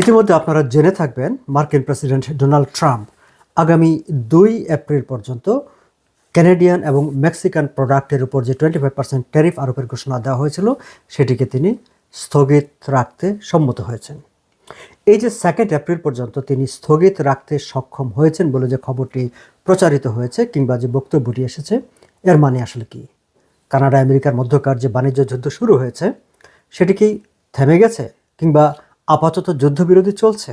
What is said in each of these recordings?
ইতিমধ্যে আপনারা জেনে থাকবেন মার্কিন প্রেসিডেন্ট ডোনাল্ড ট্রাম্প আগামী দুই এপ্রিল পর্যন্ত ক্যানাডিয়ান এবং মেক্সিকান প্রোডাক্টের উপর যে টোয়েন্টি ফাইভ পার্সেন্ট ট্যারিফ আরোপের ঘোষণা দেওয়া হয়েছিল, সেটিকে তিনি স্থগিত রাখতে সম্মত হয়েছেন। এই যে সেকেন্ড এপ্রিল পর্যন্ত তিনি স্থগিত রাখতে সক্ষম হয়েছেন বলে যে খবরটি প্রচারিত হয়েছে কিংবা যে বক্তব্যটি এসেছে, এর মানে আসলে কি? কানাডা, আমেরিকার মধ্যকার যে বাণিজ্য যুদ্ধ শুরু হয়েছে, সেটি কি থেমে গেছে কিংবা আপাতত যুদ্ধবিরোধী চলছে।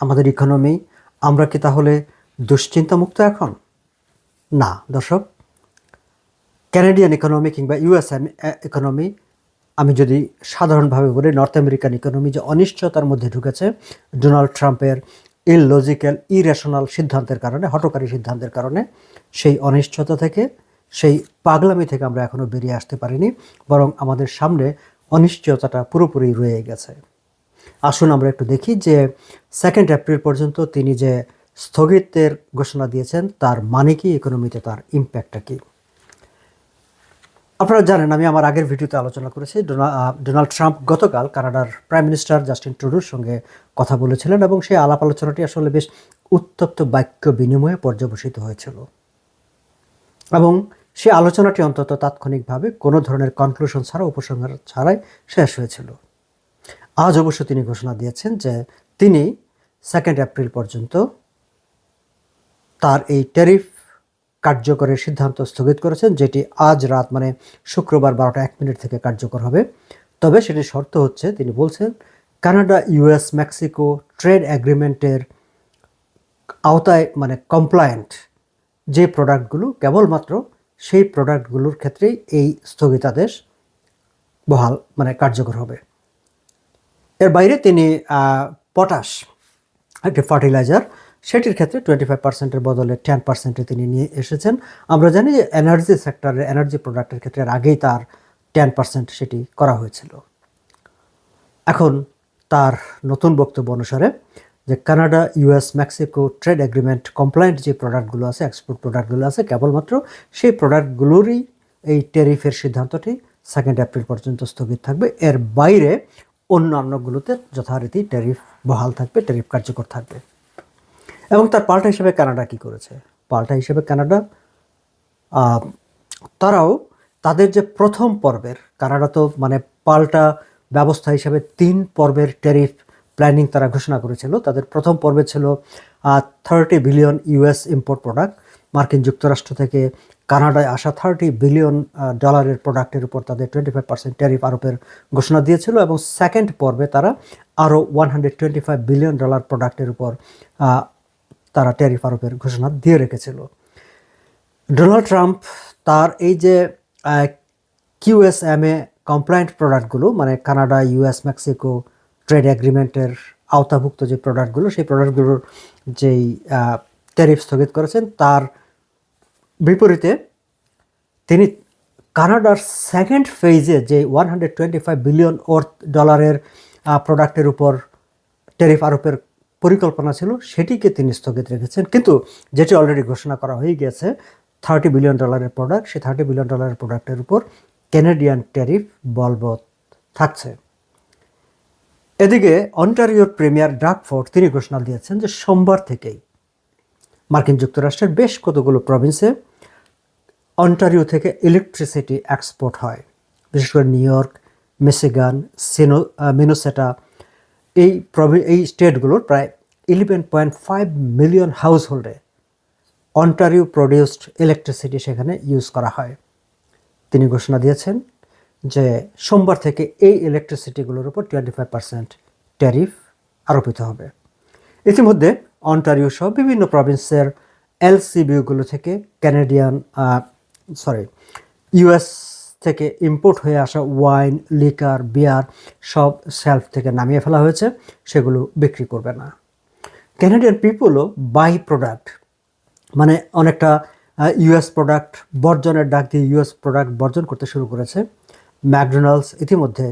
আমাদের ইকোনমি আমরা কি তাহলে দুশ্চিন্তামুক্ত এখন? না, দর্শক। ক্যানাডিয়ান ইকোনমি কিংবা ইউএস ইকোনমি আমি যদি সাধারণভাবে বলি নর্থ আমেরিকান ইকোনমি যে অনিশ্চয়তার মধ্যে ঢুকেছে ডোনাল্ড ট্রাম্পের ইললজিক্যাল ইরেশনাল সিদ্ধান্তের কারণে হটকারী সিদ্ধান্তের কারণে, সেই অনিশ্চয়তা থেকে, সেই পাগলামি থেকে আমরা এখনও বেরিয়ে আসতে পারিনি, বরং আমাদের সামনে অনিশ্চয়তাটা পুরোপুরি রয়ে গেছে। আসুন আমরা একটু দেখি যে সেকেন্ড এপ্রিল পর্যন্ত তিনি যে স্থগিতের ঘোষণা দিয়েছেন, তার মানে কি ইকোনমিতে তার ইম্প্যাক্টটা কী? আপনারা জানেন, আমি আমার আগের ভিডিওতে আলোচনা করেছি, ডোনা- ডোনাল্ড ট্রাম্প গতকাল কানাডার প্রাইম মিনিস্টার জাস্টিন ট্রুডোর সঙ্গে কথা বলেছিলেন এবং সেই আলাপ আলোচনাটি আসলে বেশ উত্তপ্ত বাক্য বিনিময়ে পর্যবসিত হয়েছিল। এবং সেই আলোচনাটি অন্তত তাৎক্ষণিকভাবে কোনো ধরনের কনক্লুশন ছাড়া, উপসংহার ছাড়াই শেষ হয়েছিল। আজ অবশ্য তিনি ঘোষণা দিয়েছেন যে তিনি সেকেন্ড এপ্রিল পর্যন্ত তার এই ট্যারিফ কার্যকরের সিদ্ধান্ত স্থগিত করেছেন, যেটি আজ রাত মানে শুক্রবার বারোটা এক মিনিট থেকে কার্যকর হবে। তবে সেটি শর্ত হচ্ছে, তিনি বলছেন, কানাডা ইউএস মেক্সিকো ট্রেড অ্যাগ্রিমেন্টের আওতায় মানে কমপ্লায়েন্ট যে প্রোডাক্টগুলো কেবলমাত্র সেই প্রোডাক্টগুলোর ক্ষেত্রেই এই স্থগিতাদেশ বহাল মানে কার্যকর হবে। এর বাইরে তিনি পটাশ, একটি ফার্টিলাইজার, সেটির ক্ষেত্রে টোয়েন্টি ফাইভ পার্সেন্টের বদলে টেন পার্সেন্টে তিনি নিয়ে এসেছেন। আমরা জানি যে এনার্জি সেক্টরের এনার্জি প্রোডাক্টের ক্ষেত্রে আগেই তার টেন পার্সেন্ট সেটি করা হয়েছিল। এখন তার নতুন বক্তব্য অনুসারে যে Canada US Mexico trade agreement compliant যে প্রোডাক্টগুলো আছে এক্সপোর্ট প্রোডাক্টগুলো আছে, কেবলমাত্র সেই প্রোডাক্টগুলোরই এই ট্যারিফের সিদ্ধান্তটি সেকেন্ড এপ্রিল পর্যন্ত স্থগিত থাকবে। এর বাইরে অন্যান্যগুলোতে যথারীতি ট্যারিফ বহাল থাকবে, ট্যারিফ কার্যকর থাকবে। এবং তার পাল্টা হিসেবে কানাডা কি করেছে? পাল্টা হিসেবে কানাডা তারাও তাদের যে প্রথম পর্বের, কানাডা তো মানে পাল্টা ব্যবস্থা হিসাবে তিন পর্বের ট্যারিফ প্ল্যানিং তারা ঘোষণা করেছিল। তাদের প্রথম পর্বে ছিল thirty billion US import product মার্কিন যুক্তরাষ্ট্র থেকে কানাডায় আসা থার্টি বিলিয়ন ডলারের প্রোডাক্টের উপর তাদের টোয়েন্টি ফাইভ পার্সেন্ট ট্যারিফ আরোপের ঘোষণা দিয়েছিল এবং সেকেন্ড পর্বে তারা আরও one hundred twenty five billion dollar প্রোডাক্টের উপর তারা ট্যারিফ আরোপের ঘোষণা দিয়ে রেখেছিল। ডোনাল্ড ট্রাম্প তার এই যে কিউএসএমএ কমপ্লায়েন্ট প্রোডাক্টগুলো মানে কানাডা ইউএস মেক্সিকো ট্রেড এগ্রিমেন্টের আওতাভুক্ত যে প্রোডাক্টগুলো সেই প্রোডাক্টগুলোর যেই ট্যারিফ স্থগিত করেছেন, তার বিপরীতে তিনি কানাডার সেকেন্ড ফেজে যে one hundred twenty five billion worth ডলারের প্রোডাক্টের উপর ট্যারিফ আরোপের পরিকল্পনা ছিল, সেটিকে তিনি স্থগিত রেখেছেন। কিন্তু যেটি অলরেডি ঘোষণা করা হয়ে গেছে থার্টি বিলিয়ন ডলারের প্রোডাক্ট সেই থার্টি বিলিয়ন ডলারের প্রোডাক্টের উপর ক্যানাডিয়ান ট্যারিফ বলবৎ থাকছে। এদিকে অন্টারিওর প্রিমিয়ার ডাকফোর্ড তিনি ঘোষণা দিয়েছেন যে সোমবার থেকেই মার্কিন যুক্তরাষ্ট্রের বেশ কতগুলো প্রভিন্সে অন্টারিও থেকে ইলেকট্রিসিটি এক্সপোর্ট হয়। বিশেষ করে নিউ ইয়র্ক, মিশিগান, সিনো মিনোসেটা, এই প্রভি, এই স্টেটগুলোর প্রায় ইলেভেন পয়েন্ট ফাইভ মিলিয়ন হাউস হোল্ডে অন্টারিও প্রডিউসড ইলেকট্রিসিটি সেখানে ইউজ করা হয়। তিনি ঘোষণা দিয়েছেন যে সোমবার থেকে এই ইলেকট্রিসিটিগুলোর উপর টোয়েন্টি ফাইভ পার্সেন্ট ট্যারিফ আরোপিত হবে। ইতিমধ্যে অন্টারিও সহ বিভিন্ন প্রভিন্সের এলসিবিউগুলো থেকে ক্যানাডিয়ান সরি ইউএস থেকে ইম্পোর্ট হয়ে আসা ওয়াইন লিকার বিয়ার সব সেলফ থেকে নামিয়ে ফেলা হয়েছে, সেগুলো বিক্রি করবে না। ক্যানাডিয়ান পিপুলও বাই প্রোডাক্ট মানে অনেকটা ইউএস প্রোডাক্ট বর্জনের ডাক দিয়ে ইউএস প্রোডাক্ট বর্জন করতে শুরু করেছে। ম্যাকডোনাল্ডস ইতিমধ্যে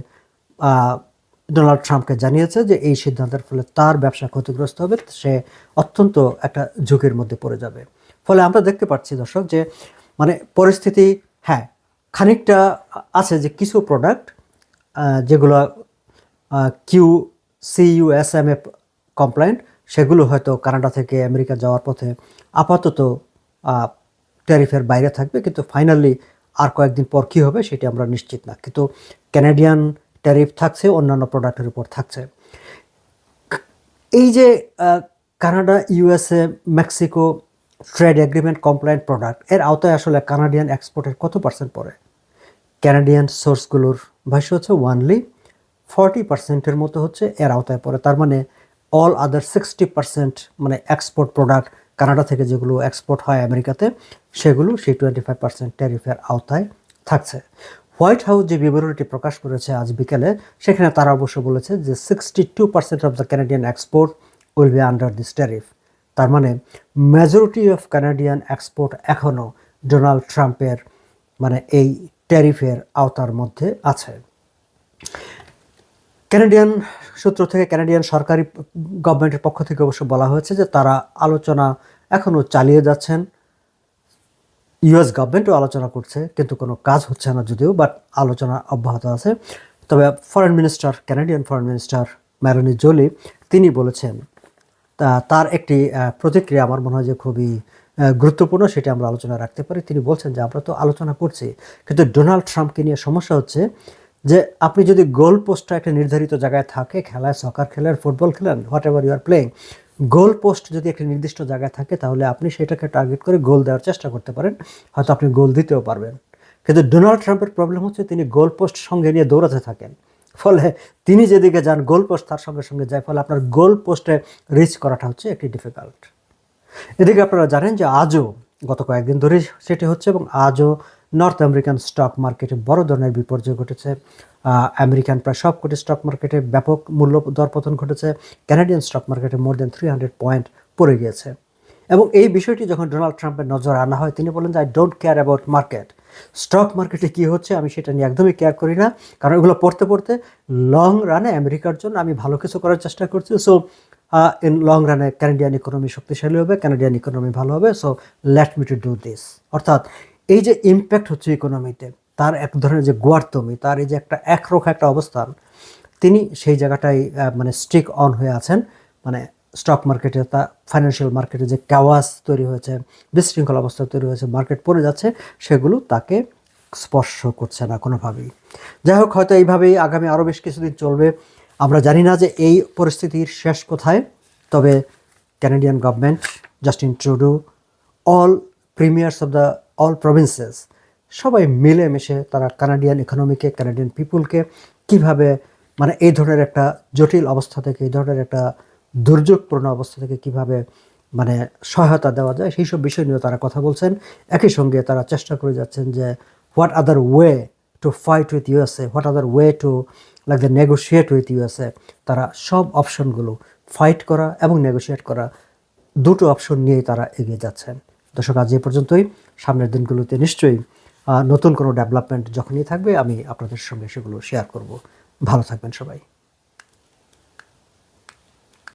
ডোনাল্ড ট্রাম্পকে জানিয়েছে যে এই সিদ্ধান্তের ফলে তার ব্যবসা ক্ষতিগ্রস্ত হবে, সে অত্যন্ত একটা ঝুঁকির মধ্যে পড়ে যাবে। ফলে আমরা দেখতে পাচ্ছি দর্শক যে মানে পরিস্থিতি হ্যাঁ খানিকটা আছে যে কিছু প্রোডাক্ট যেগুলো কিউ সিইউএসএমএ কমপ্লায়েন্ট সেগুলো হয়তো কানাডা থেকে আমেরিকা যাওয়ার পথে আপাতত ট্যারিফের বাইরে থাকবে। কিন্তু ফাইনালি আর কয়েকদিন পর কী হবে সেটি আমরা নিশ্চিত না। কিন্তু ক্যানাডিয়ান ট্যারিফ থাকছে, অন্যান্য প্রোডাক্টের উপর থাকছে। এই যে Canada USA Mexico trade agreement compliant প্রোডাক্টের আওতায় আসলে কানাডিয়ান এক্সপোর্টের কত পার্সেন্ট পড়ে? ক্যানাডিয়ান সোর্সগুলোর ভাষ্য হচ্ছে ওয়ানলি ফর্টি পার্সেন্টের মতো হচ্ছে এর আওতায় পড়ে। তার মানে অল আদার সিক্সটি পার্সেন্ট মানে এক্সপোর্ট প্রোডাক্ট কানাডা থেকে যেগুলো এক্সপোর্ট হয় আমেরিকাতে, সেগুলো সেই টোয়েন্টি ফাইভ পার্সেন্ট ট্যারিফের আওতায় থাকছে। হোয়াইট হাউস যে বিবরণীটি প্রকাশ করেছে আজ বিকেলে, সেখানে তারা অবশ্য বলেছে যে sixty two percent of the Canadian export will be under this tariff তার মানে মেজরিটি অফ কানাডিয়ান এক্সপোর্ট এখনও ডোনাল্ড ট্রাম্পের মানে এই ট্যারিফের আওতার মধ্যে আছে। ক্যানাডিয়ান সূত্র থেকে ক্যানাডিয়ান সরকারি গভর্নমেন্টের পক্ষ থেকে অবশ্য বলা হয়েছে যে তারা আলোচনা এখনও চালিয়ে যাচ্ছেন। ইউএস গভর্নমেন্টও আলোচনা করছে, কিন্তু কোনো কাজ হচ্ছে না যদিও বাট আলোচনা অব্যাহত আছে। তবে foreign minister Canadian foreign minister Melanie Joly তিনি বলেছেন তার একটি প্রতিক্রিয়া আমার মনে হয় যে খুবই গুরুত্বপূর্ণ, সেটা আমরা আলোচনা রাখতে পারি। তিনি বলছেন যে, আমরা তো আলোচনা করছি, কিন্তু ডোনাল্ড ট্রাম্পকে নিয়ে সমস্যা হচ্ছে যে, আপনি যদি গোল পোস্টটা একটা নির্ধারিত জায়গায় থাকে, খেলায় সকার খেলেন ফুটবল খেলেন whatever you are playing goal post যদি একটি নির্দিষ্ট জায়গায় থাকে, তাহলে আপনি সেটাকে টার্গেট করে গোল দেওয়ার চেষ্টা করতে পারেন। হয়তো আপনি গোল দিতেও পারবেন। কিন্তু ডোনাল্ড ট্রাম্পের প্রবলেম হচ্ছে তিনি গোল পোস্ট সঙ্গে নিয়ে দৌড়াতে থাকেন। ফলে তিনি যেদিকে যান গোল পোস্ট তার সঙ্গে সঙ্গে যায়, ফলে আপনার গোল পোস্টে রিচ করাটা হচ্ছে একটি ডিফিকাল্ট এদিকে আপনারা জানেন যে আজও গত কয়েকদিন ধরে সেটি হচ্ছে এবং আজও নর্থ আমেরিকান স্টক মার্কেটে বড় ধরনের বিপর্যয় ঘটেছে। আমেরিকান প্রায় সবকটি স্টক মার্কেটে ব্যাপক মূল্য দরপতন ঘটেছে। ক্যানাডিয়ান স্টক মার্কেটে more than three hundred point পড়ে গিয়েছে। এবং এই বিষয়টি যখন ডোনাল্ড ট্রাম্পের নজর আনা হয়, তিনি বলেন যে I don't care about market stock মার্কেটে কী হচ্ছে, আমি সেটা নিয়ে একদমই কেয়ার করি না। কারণ এগুলো পড়তে পড়তে লং রানে আমেরিকার জন্য আমি ভালো কিছু করার চেষ্টা করছি। সো ইন লং রানে ক্যানাডিয়ান ইকোনমি শক্তিশালী হবে ক্যানাডিয়ান ইকোনমি ভালো হবে। So let me to do this অর্থাৎ এই যে ইম্প্যাক্ট হচ্ছে ইকোনমিতে তার এক ধরনের যে গোয়ার্তমি, তার এই যে একটা একরোখা একটা অবস্থান, তিনি সেই জায়গাটায় মানে স্ট্রিক অন হয়ে আছেন। মানে স্টক মার্কেটে তা ফাইন্যান্সিয়াল মার্কেটে যে ক্যাওয়াস তৈরি হয়েছে, বিশৃঙ্খল অবস্থা তৈরি হয়েছে মার্কেট পড়ে যাচ্ছে, সেগুলো তাকে স্পর্শ করছে না কোনোভাবেই। যাই হোক, হয়তো এইভাবেই আগামী আরও বেশ কিছুদিন চলবে। আমরা জানি না যে এই পরিস্থিতির শেষ কোথায়, তবে Canadian government Justin Trudeau all premiers of the all provinces সবাই মিলেমিশে তারা কানাডিয়ান ইকোনমিকে কানাডিয়ান পিপুলকে কীভাবে মানে এই ধরনের একটা জটিল অবস্থা থেকে, এই ধরনের একটা দুর্যোগপূর্ণ অবস্থা থেকে কীভাবে মানে সহায়তা দেওয়া যায়, সেই সব বিষয় নিয়ে তারা কথা বলছেন। একই সঙ্গে তারা চেষ্টা করে যাচ্ছেন যে what other way to fight with USA what other way to like the negotiate with USA তারা সব অপশনগুলো ফাইট করা এবং নেগোশিয়েট করা দুটো অপশন নিয়েই তারা এগিয়ে যাচ্ছেন। দর্শক, আজ এ পর্যন্তই। সামনের দিনগুলোতে নিশ্চয়ই নতুন কোনো ডেভেলপমেন্ট যখনই থাকবে, আমি আপনাদের সঙ্গে সেগুলো শেয়ার করব। ভালো থাকবেন সবাই।